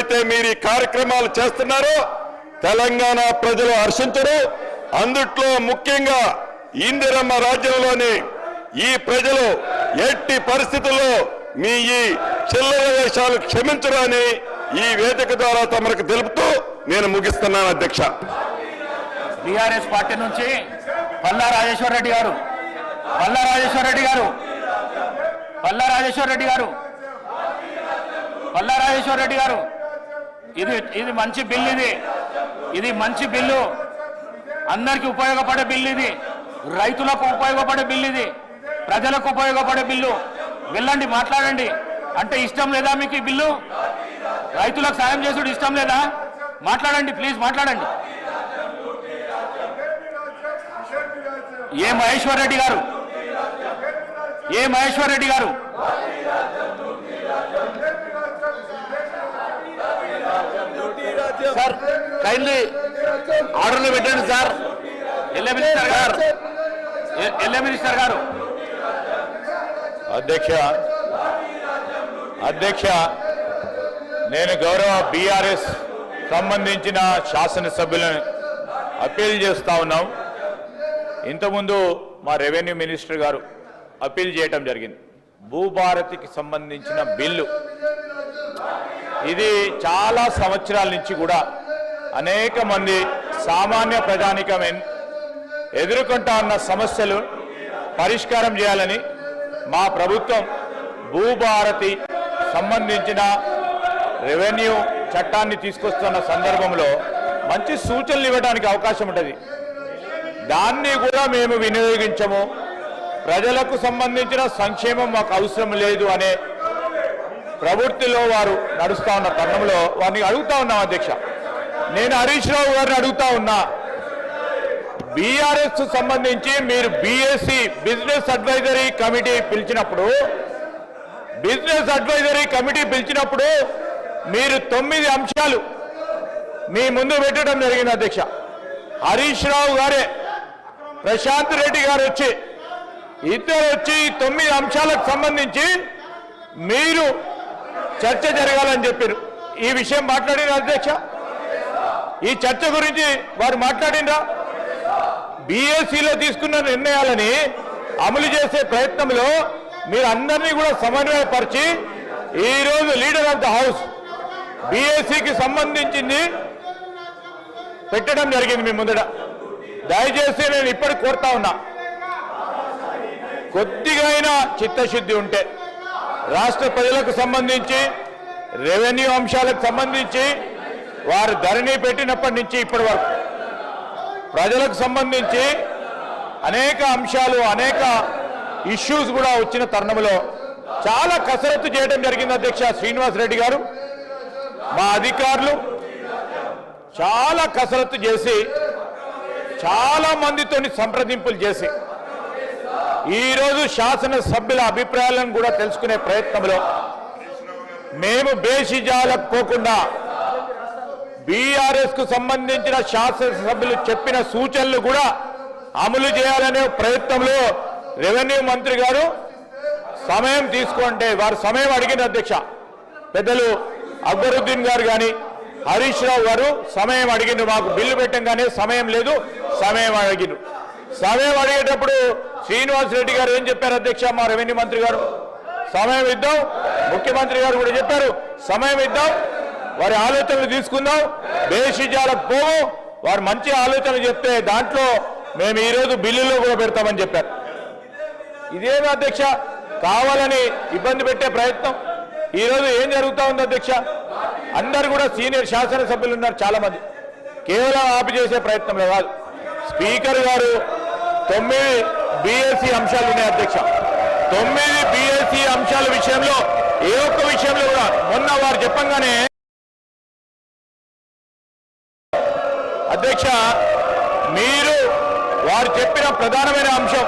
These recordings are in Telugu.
ఏమైతే మీరు ఈ కార్యక్రమాలు చేస్తున్నారో తెలంగాణ ప్రజలు హర్షించరు. అందుట్లో ముఖ్యంగా ఇందిరమ్మ రాజ్యంలోని ఈ ప్రజలు ఎట్టి పరిస్థితుల్లో మీ ఈ చిల్లర వేషాలు క్షమించరు అని ఈ వేదిక ద్వారా తమకు తెలుపుతూ నేను ముగిస్తున్నాను అధ్యక్ష. బీఆర్ఎస్ పార్టీ నుంచి పల్లా రాజేశ్వర రెడ్డి గారు పల్లా రాజేశ్వర రెడ్డి గారు పల్లా రాజేశ్వర రెడ్డి గారు పల్లా రాజేశ్వర రెడ్డి గారు. ఇది ఇది మంచి బిల్ ఇది. ఇది మంచి బిల్లు. అందరికి ఉపయోగపడే బిల్ ఇది. రైతులకు ఉపయోగపడే బిల్ ఇది. ప్రజలకు ఉపయోగపడే బిల్లు. వెళ్ళండి మాట్లాడండి. అంటే ఇష్టం లేదా మీకు ఈ బిల్లు? రైతులకు సాయం చేసుడు ఇష్టం లేదా? మాట్లాడండి ప్లీజ్ మాట్లాడండి. ఏ మహేశ్వర్ రెడ్డి గారు? ఏ మహేశ్వర్ రెడ్డి గారు? కైండ్లీ ఆర్డర్లు పెట్టండి సార్ ఎల్ఏ మినిస్టర్ గారు. ఎ- ఎల్ఏ మినిస్టర్ గారు. అధ్యక్ష అధ్యక్ష నేను గౌరవ బీఆర్ఎస్ సంబంధించిన శాసనసభ్యులను అప్పీల్ చేస్తా ఉన్నాం. ఇంతకుముందు మా రెవెన్యూ మినిస్టర్ గారు అప్పీల్ చేయటం జరిగింది. భూభారతికి సంబంధించిన బిల్లు. ఇది చాలా సంవత్సరాల నుంచి కూడా అనేక మంది సామాన్య ప్రజానికం ఎదుర్కొంటా ఉన్న సమస్యలు పరిష్కారం చేయాలని మా ప్రభుత్వం భూభారతి సంబంధించిన రెవెన్యూ చట్టాన్ని తీసుకొస్తున్న సందర్భంలో మంచి సూచనలు ఇవ్వడానికి అవకాశం ఉంటుంది. దాన్ని కూడా మేము వినియోగించము. ప్రజలకు సంబంధించిన సంక్షేమం మాకు అవసరం లేదు అనే ప్రవృత్తిలో వారు నడుస్తూ ఉన్న తరుణంలో వారిని అడుగుతా ఉన్నాం అధ్యక్ష. నేను హరీష్ రావు గారిని అడుగుతా ఉన్నా. బీఆర్ఎస్ సంబంధించి మీరు బీఎస్సీ బిజినెస్ అడ్వైజరీ కమిటీ పిలిచినప్పుడు బిజినెస్ అడ్వైజరీ కమిటీ పిలిచినప్పుడు మీరు తొమ్మిది అంశాలు మీ ముందు పెట్టడం జరిగింది అధ్యక్ష. హరీష్ రావు గారే ప్రశాంత్ రెడ్డి గారు వచ్చి ఇద్దరు వచ్చి తొమ్మిది అంశాలకు సంబంధించి మీరు చర్చ జరగాలని చెప్పారు. ఈ విషయం మాట్లాడిన అధ్యక్ష. ఈ చర్చ గురించి వారు మాట్లాడిందా బీఎస్సీలో తీసుకున్న నిర్ణయాలని అమలు చేసే ప్రయత్నంలో మీరు అందరినీ కూడా సమన్వయపరిచి ఈరోజు లీడర్ ఆఫ్ ద హౌస్ బీఎస్సీకి సంబంధించింది పెట్టడం జరిగింది మీ ముందట. దయచేసి నేను ఇప్పటికి కోరుతా ఉన్నా. కొద్దిగా అయినా చిత్తశుద్ధి ఉంటే రాష్ట్ర ప్రజలకు సంబంధించి రెవెన్యూ అంశాలకు సంబంధించి వారు ధరణి పెట్టినప్పటి నుంచి ఇప్పటి వరకు. ప్రజలకు సంబంధించి అనేక అంశాలు అనేక ఇష్యూస్ కూడా వచ్చిన తరుణంలో చాలా కసరత్తు చేయడం జరిగింది అధ్యక్ష శ్రీనివాస్ రెడ్డి గారు. మా అధికారులు చాలా కసరత్తు చేసి చాలా మందితోని సంప్రదింపులు చేసి ఈరోజు శాసనసభ్యుల అభిప్రాయాలను కూడా తెలుసుకునే ప్రయత్నంలో మేము బేషిజాలకు పోకుండా బీఆర్ఎస్కు సంబంధించిన శాసనసభ్యులు చెప్పిన సూచనలు కూడా అమలు చేయాలనే ప్రయత్నంలో రెవెన్యూ మంత్రి గారు సమయం తీసుకుంటే వారు సమయం అడిగిన అధ్యక్ష పెద్దలు అక్బరుద్దీన్ గారు కానీ హరీష్ రావు గారు సమయం అడిగింది మాకు బిల్లు పెట్టంగానే సమయం లేదు సమయం అడిగిండు. సమయం అడిగేటప్పుడు శ్రీనివాస్ రెడ్డి గారు ఏం చెప్పారు అధ్యక్ష? మా రెవెన్యూ మంత్రి గారు సమయం ఇద్దాం. ముఖ్యమంత్రి గారు కూడా చెప్పారు సమయం ఇద్దాం. వారి ఆలోచనలు తీసుకుందాం. బేషిజాలకు పోవు. వారు మంచి ఆలోచన చెప్తే దాంట్లో మేము ఈరోజు బిల్లులో కూడా పెడతామని చెప్పారు. ఇదేమి అధ్యక్ష? కావాలని ఇబ్బంది పెట్టే ప్రయత్నం. ఈరోజు ఏం జరుగుతూ ఉంది అధ్యక్ష? అందరు కూడా సీనియర్ శాసనసభ్యులు ఉన్నారు చాలా మంది కేవలం ఆపి చేసే ప్రయత్నంలో కాదు. స్పీకర్ గారు తొమ్మిది బిఎస్సి అంశాలు ఉన్నాయి అధ్యక్ష. తొమ్మిది బిఎస్సి అంశాల విషయంలో ఏ ఒక్క విషయంలో కూడా మొన్న వారు చెప్పంగానే అధ్యక్ష మీరు వారు చెప్పిన ప్రధానమైన అంశం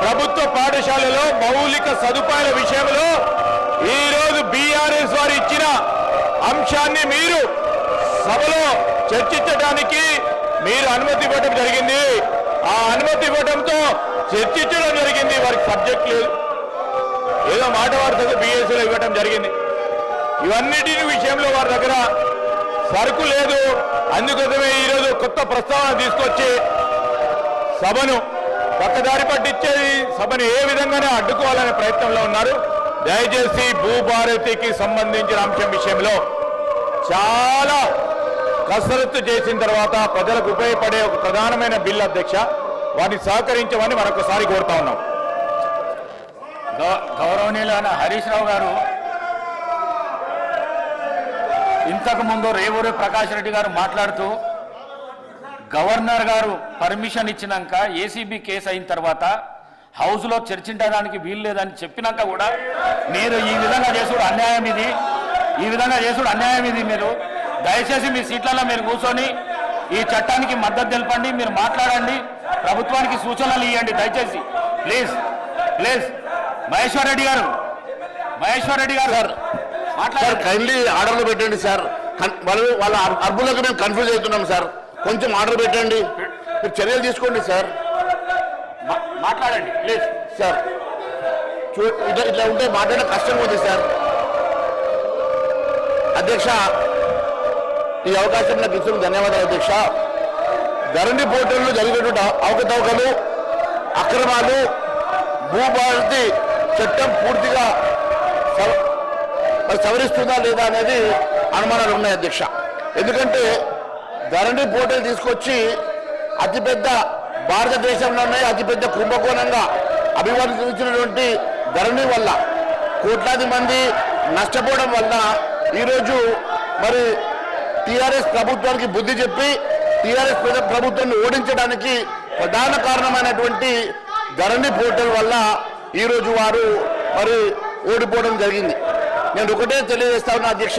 ప్రభుత్వ పాఠశాలలో మౌలిక సదుపాయాల విషయంలో ఈరోజు బీఆర్ఎస్ వారు ఇచ్చిన అంశాన్ని మీరు సభలో చర్చించడానికి మీరు అనుమతి ఇవ్వడం జరిగింది. ఆ అనుమతి ఇవ్వడంతో చర్చించడం జరిగింది. వారికి సబ్జెక్ట్ లేదు. ఏదో మాట వార్తకు బీఎస్సీలో ఇవ్వడం జరిగింది. ఇవన్నిటి విషయంలో వారి దగ్గర సరుకు లేదు. అందుకోసమే ఈరోజు కొత్త ప్రస్తావన తీసుకొచ్చి సభను పక్కదారి పట్టించేది. సభను ఏ విధంగానే అడ్డుకోవాలనే ప్రయత్నంలో ఉన్నారు. దయచేసి భూభారతికి సంబంధించిన అంశం విషయంలో చాలా కసరత్తు చేసిన తర్వాత ప్రజలకు ఉపయోగపడే ఒక ప్రధానమైన బిల్లు అధ్యక్ష వాటిని సహకరించమని మరొకసారి కోరుతా ఉన్నాం. గౌ- గౌరవనీయులైన హరీష్ రావు గారు ఇంతకు ముందు రేవూరి ప్రకాష్ రెడ్డి గారు మాట్లాడుతూ గవర్నర్ గారు పర్మిషన్ ఇచ్చినాక ఏసీబీ కేసు అయిన తర్వాత హౌస్లో చర్చించడానికి వీలు లేదని చెప్పినాక కూడా మీరు ఈ విధంగా చేసుడు అన్యాయం ఇది. ఈ విధంగా చేసుడు అన్యాయం ఇది మీరు. దయచేసి మీ సీట్లలో మీరు కూర్చొని ఈ చట్టానికి మద్దతు తెలపండి మీరు మాట్లాడండి ప్రభుత్వానికి సూచనలు ఇవ్వండి దయచేసి ప్లీజ్ ప్లీజ్. మహేశ్వర్ రెడ్డి గారు మహేశ్వర్ రెడ్డి గారు. సార్ కైండ్లీ ఆర్డర్లు పెట్టండి సార్. వాళ్ళు వాళ్ళ అర్- అర్బులకు మేము కన్ఫ్యూజ్ అవుతున్నాం సార్. కొంచెం ఆర్డర్ పెట్టండి. మీరు చర్యలు తీసుకోండి సార్. మాట్లాడండి ప్లీజ్ సార్ ఇట్లా ఇట్లా ఉంటే మాట్లాడే కష్టం ఉంది సార్. అధ్యక్ష ఈ అవకాశం నాకు ఇచ్చిన ధన్యవాదాలు అధ్యక్ష. ధరణి పోర్టల్లో జరిగినటువంటి అవ- అవకతవకలు అక్రమాలు భూభారతి చట్టం పూర్తిగా మరి సవరిస్తుందా లేదా అనేది అనుమానాలు ఉన్నాయి అధ్యక్ష. ఎందుకంటే ధరణి పోర్టల్ తీసుకొచ్చి అతిపెద్ద భారతదేశంలోనే అతిపెద్ద కుంభకోణంగా అభివర్ణించినటువంటి ధరణి వల్ల కోట్లాది మంది నష్టపోవడం వల్ల ఈరోజు మరి టీఆర్ఎస్ ప్రభుత్వానికి బుద్ధి చెప్పి టీఆర్ఎస్ ప్రభుత్వాన్ని ఓడించడానికి ప్రధాన కారణమైనటువంటి ధరణి పోర్టల్ వల్ల ఈరోజు వారు మరి ఓడిపోవడం జరిగింది. నేను ఒకటే తెలియజేస్తా ఉన్నా అధ్యక్ష.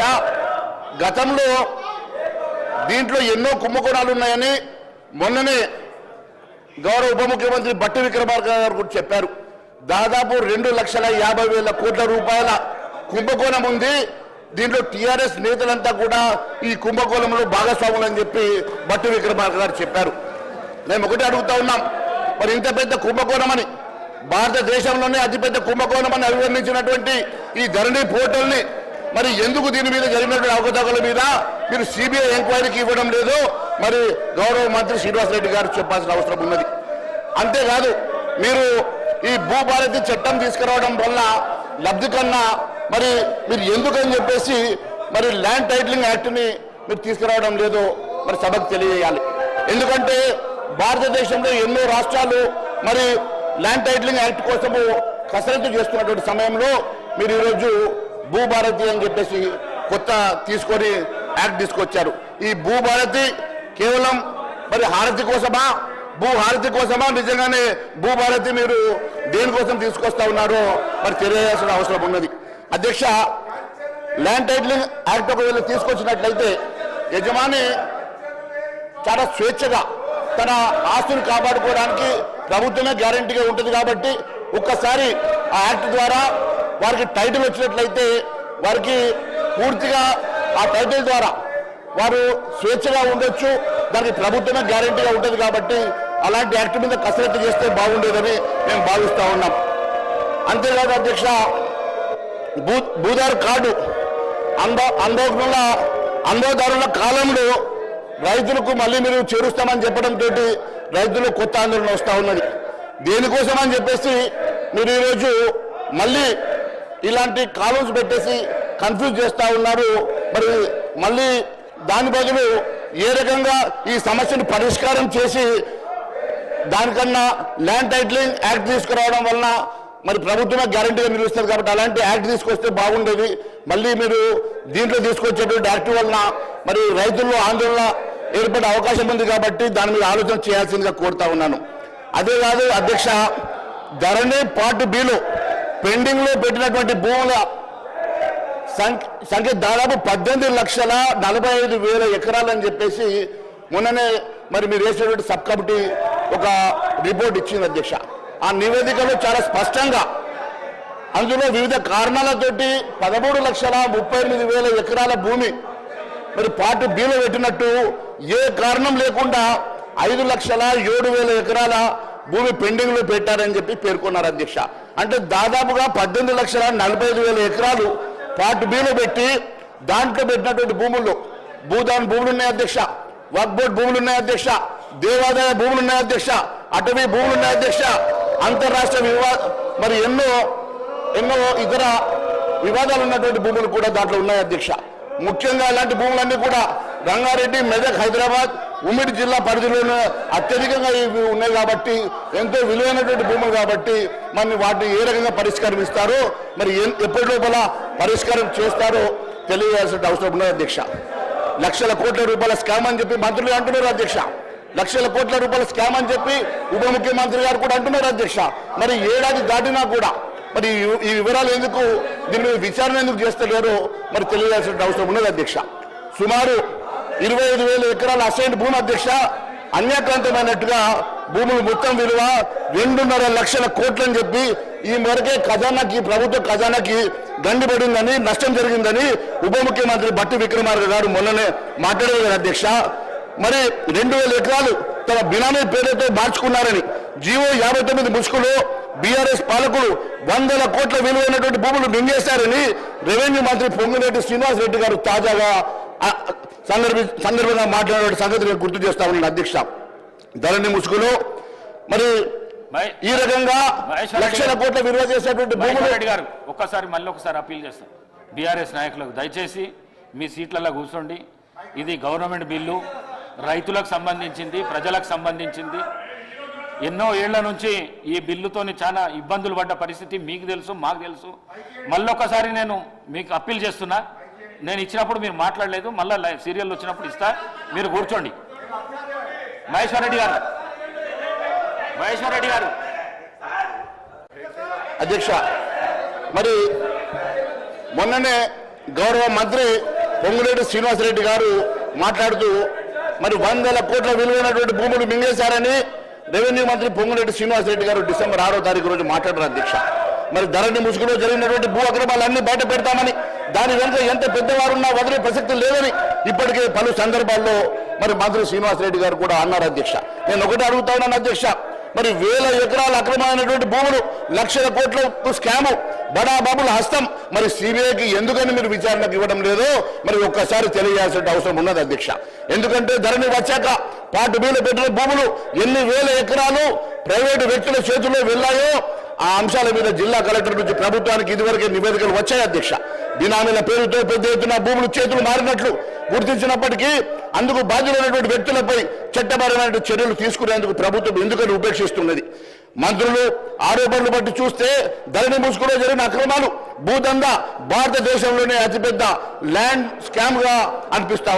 గతంలో దీంట్లో ఎన్నో కుంభకోణాలు ఉన్నాయని మొన్ననే గౌరవ ఉప ముఖ్యమంత్రి బట్టి విక్రమార్క గారు కూడా చెప్పారు. దాదాపు రెండు లక్షల యాభై వేల కోట్ల రూపాయల కుంభకోణం ఉంది. దీంట్లో టీఆర్ఎస్ నేతలంతా కూడా ఈ కుంభకోణంలో భాగస్వాములు అని చెప్పి బట్టి విక్రమార్క గారు చెప్పారు. మేము ఒకటే అడుగుతా ఉన్నాం. మరి ఇంత పెద్ద కుంభకోణం అని భారతదేశంలోనే అతిపెద్ద కుంభకోణం అని అభివర్ణించినటువంటి ఈ ధరణి పోర్టల్ని మరి ఎందుకు దీని మీద జరిగినటువంటి అవకతవకల మీద మీరు సిబిఐ ఎంక్వైరీకి ఇవ్వడం లేదు? మరి గౌరవ మంత్రి శ్రీనివాసరెడ్డి గారు చెప్పాల్సిన అవసరం ఉన్నది. అంతేకాదు మీరు ఈ భూభారతి చట్టం తీసుకురావడం వల్ల లబ్ధి కన్నా మరి మీరు ఎందుకని చెప్పేసి మరి ల్యాండ్ టైటిలింగ్ యాక్ట్ని మీరు తీసుకురావడం లేదు మరి సభకు తెలియజేయాలి. ఎందుకంటే భారతదేశంలో ఎన్నో రాష్ట్రాలు మరి ల్యాండ్ టైటిలింగ్ యాక్ట్ కోసము కసరత్తు చేస్తున్నటువంటి సమయంలో మీరు ఈరోజు భూభారతి అని చెప్పేసి కొత్త తీసుకొని యాక్ట్ తీసుకొచ్చారు. ఈ భూభారతి కేవలం మరి హారతి కోసమా? భూ హారతి కోసమా? నిజంగానే భూభారతి మీరు దేనికోసం తీసుకొస్తా ఉన్నారో మరి తెలియజేయాల్సిన అవసరం ఉన్నది. అధ్యక్ష ల్యాండ్ టైటిలింగ్ యాక్ట్ ఒకవేళ తీసుకొచ్చినట్లయితే యజమాని చాలా స్వేచ్ఛగా తన ఆస్తులు కాపాడుకోవడానికి ప్రభుత్వమే గ్యారంటీగా ఉంటుంది కాబట్టి ఒక్కసారి ఆ యాక్ట్ ద్వారా వారికి టైటిల్ వచ్చినట్లయితే వారికి పూర్తిగా ఆ టైటిల్ ద్వారా వారు స్వేచ్ఛగా ఉండొచ్చు. దానికి ప్రభుత్వమే గ్యారంటీగా ఉంటుంది కాబట్టి అలాంటి యాక్ట్ మీద కసరత్తు చేస్తే బాగుండేదని మేము భావిస్తూ ఉన్నాం. అంతేకాదు అధ్యక్ష భూ భూదారు కార్డు అంద అందోళన అందోదారుల కాలంలో రైతులకు మళ్ళీ మీరు చేరుస్తామని చెప్పడంతో రైతులు కొత్త ఆందోళన వస్తూ ఉన్నది. దేనికోసం అని చెప్పేసి మీరు ఈరోజు మళ్ళీ ఇలాంటి కాలమ్స్ పెట్టేసి కన్ఫ్యూజ్ చేస్తూ ఉన్నారు. మరి మళ్ళీ దాని బదులు ఏ రకంగా ఈ సమస్యను పరిష్కారం చేసి దానికన్నా ల్యాండ్ టైటిలింగ్ యాక్ట్ తీసుకురావడం వలన మరి ప్రభుత్వమే గ్యారంటీగా నిలుస్తుంది కాబట్టి అలాంటి యాక్ట్ తీసుకొస్తే బాగుండేది. మళ్ళీ మీరు దీంట్లో తీసుకొచ్చేటువంటి యాక్ట్ వలన మరి రైతుల్లో ఆందోళన ఏర్పడే అవకాశం ఉంది కాబట్టి దాని మీద ఆలోచన చేయాల్సిందిగా కోరుతా ఉన్నాను. అదే కాదు అధ్యక్ష ధరణి పార్ట్ బిలో పెండింగ్లో పెట్టినటువంటి భూముల సంఖ్య సంఖ్య దాదాపు పద్దెనిమిది లక్షల నలభై ఐదు వేల ఎకరాలని చెప్పేసి మొన్ననే మరి మీరు వేసినటువంటి సబ్ కమిటీ ఒక రిపోర్ట్ ఇచ్చింది అధ్యక్ష. ఆ నివేదికలో చాలా స్పష్టంగా అందులో వివిధ కారణాలతోటి పదమూడు లక్షల ముప్పై ఎనిమిది వేల ఎకరాల భూమి మరి పార్టీ బిలో పెట్టినట్టు ఏ కారణం లేకుండా ఐదు లక్షల ఏడు వేల ఎకరాల భూమి పెండింగ్లో పెట్టారని చెప్పి పేర్కొన్నారు అధ్యక్ష. అంటే దాదాపుగా పద్దెనిమిది లక్షల నలభై ఐదు వేల ఎకరాలు పార్ట్ బీలో పెట్టి దాంట్లో పెట్టినటువంటి భూముల్లో భూదాన్ భూములు ఉన్నాయి అధ్యక్ష వక్ బోర్డ్ భూములు ఉన్నాయి అధ్యక్ష దేవాదాయ భూములు ఉన్నాయి అధ్యక్ష అటవీ భూములు ఉన్నాయి అధ్యక్ష అంతర్రాష్ట్ర వివా మరి ఎన్నో ఎన్నో ఇతర వివాదాలు ఉన్నటువంటి భూములు కూడా దాంట్లో ఉన్నాయి అధ్యక్ష. ముఖ్యంగా ఇలాంటి భూములన్నీ కూడా రంగారెడ్డి మెదక్ హైదరాబాద్ ఉమ్మడి జిల్లా పరిధిలోనే అత్యధికంగా ఇవి ఉన్నాయి కాబట్టి ఎంతో విలువైనటువంటి భూములు కాబట్టి మరి వాటిని ఏ రకంగా పరిష్కారం ఇస్తారో మరి ఎప్పటి లోపల పరిష్కారం చేస్తారో తెలియజేయాల్సిన అవసరం ఉన్నది అధ్యక్ష. లక్షల కోట్ల రూపాయల స్కామ్ అని చెప్పి మంత్రులు అంటున్నారు అధ్యక్ష. లక్షల కోట్ల రూపాయల స్కామ్ అని చెప్పి ఉప ముఖ్యమంత్రి గారు కూడా అంటున్నారు అధ్యక్ష. మరి ఏడాది దాటినా కూడా మరి ఈ- వివరాలు ఎందుకు దీని మీద విచారణ ఎందుకు చేస్తలేరో మరి తెలియజేయాల్సిన అవసరం ఉన్నది అధ్యక్ష. సుమారు ఇరవై ఐదు వేల ఎకరాల అసైన్ భూమి అధ్యక్ష. అన్యాక్రాంతమైనట్టుగా భూములు మొత్తం విలువ రెండున్నర లక్షల కోట్లని చెప్పి ఈ మేరకే ఖజానాకి ప్రభుత్వ ఖజానాకి గండిపడిందని నష్టం జరిగిందని ఉప ముఖ్యమంత్రి బట్టి విక్రమార్క గారు మొన్ననే మాట్లాడారు అధ్యక్ష. మరి రెండు వేల ఎకరాలు తమ బినామీ పేరుతో మార్చుకున్నారని జీవో యాభై తొమ్మిది ముసుగులో బీఆర్ఎస్ పాలకులు వందల కోట్ల విలువైనటువంటి భూములు మింగేశారని రెవెన్యూ మంత్రి పొంగిరెడ్డి శ్రీనివాస్ రెడ్డి గారు తాజాగా సందర్భి సందర్భంగా మాట్లాడిన సంగతి నేను గుర్తు చేస్తా ఉన్నాను అధ్యక్ష. ధరణి ముసుగులో మరి ఈ రకంగా లక్షల. కోట్ల విలువ చేసేటువంటి రెడ్డి గారు ఒక్కసారి మళ్ళీ ఒకసారి అప్పీల్ చేస్తాం. బీఆర్ఎస్ నాయకులకు దయచేసి మీ సీట్లలో కూర్చోండి. ఇది గవర్నమెంట్ బిల్లు రైతులకు సంబంధించింది ప్రజలకు సంబంధించింది. ఎన్నో ఏళ్ళ నుంచి ఈ బిల్లుతోని చాలా ఇబ్బందులు పడ్డ పరిస్థితి మీకు తెలుసు మాకు తెలుసు. మళ్ళొకసారి నేను మీకు అప్పీల్ చేస్తున్నా. నేను ఇచ్చినప్పుడు మీరు మాట్లాడలేదు మళ్ళీ సీరియల్ వచ్చినప్పుడు ఇస్తా. మీరు కూర్చోండి. మహేశ్వర్ రెడ్డి గారు. మహేశ్వర్ రెడ్డి గారు. అధ్యక్ష మరి మొన్ననే గౌరవ మంత్రి పొంగులేటి శ్రీనివాసరెడ్డి గారు మాట్లాడుతూ మరి వందల కోట్ల విలువైనటువంటి భూములు మింగేశారని రెవెన్యూ మంత్రి పొంగులేటి శ్రీనివాసరెడ్డి గారు డిసెంబర్ ఆరో తారీఖు రోజు మాట్లాడారు అధ్యక్ష. మరి ధరణి ముసుగులో జరిగినటువంటి భూ అక్రమాలన్నీ బయట పెడతామని దాని వెనుక ఎంత పెద్దవారున్నా వదిలే ప్రసక్తి లేదని ఇప్పటికే పలు సందర్భాల్లో మరి మంత్రి శ్రీనివాసరెడ్డి గారు కూడా అన్నారు అధ్యక్ష. నేను ఒకటి అడుగుతా ఉన్నాను అధ్యక్ష. మరి వేల ఎకరాల అక్రమమైనటువంటి భూములు లక్షల కోట్ల స్కాము బడాబాబుల హస్తం. మరి సిబిఐకి ఎందుకని మీరు విచారణకు ఇవ్వడం లేదో మరి ఒక్కసారి తెలియాల్సిన అవసరం ఉన్నది అధ్యక్ష. ఎందుకంటే ధరణి వచ్చాక పాటు బీలు పెట్టిన భూములు ఎన్ని వేల ఎకరాలు ప్రైవేటు వ్యక్తుల చేతుల్లో వెళ్ళాయో ఆ అంశాల మీద జిల్లా కలెక్టర్ నుంచి ప్రభుత్వానికి ఇదివరకే నివేదికలు వచ్చాయి అధ్యక్ష. బినామీల పేరుతో పెద్ద ఎత్తున భూములు చేతులు మారినట్లు గుర్తించినప్పటికీ అందుకు బాధ్యులైనటువంటి వ్యక్తులపై చట్టపరమైన చర్యలు తీసుకునేందుకు ప్రభుత్వం ఎందుకని ఉపేక్షిస్తున్నది? మంత్రులు ఆరోపణలు బట్టి చూస్తే ధరణి ముసుగులో జరిగిన అక్రమాలు భూదందా భారతదేశంలోనే అతిపెద్ద ల్యాండ్ స్కామ్గా అనిపిస్తా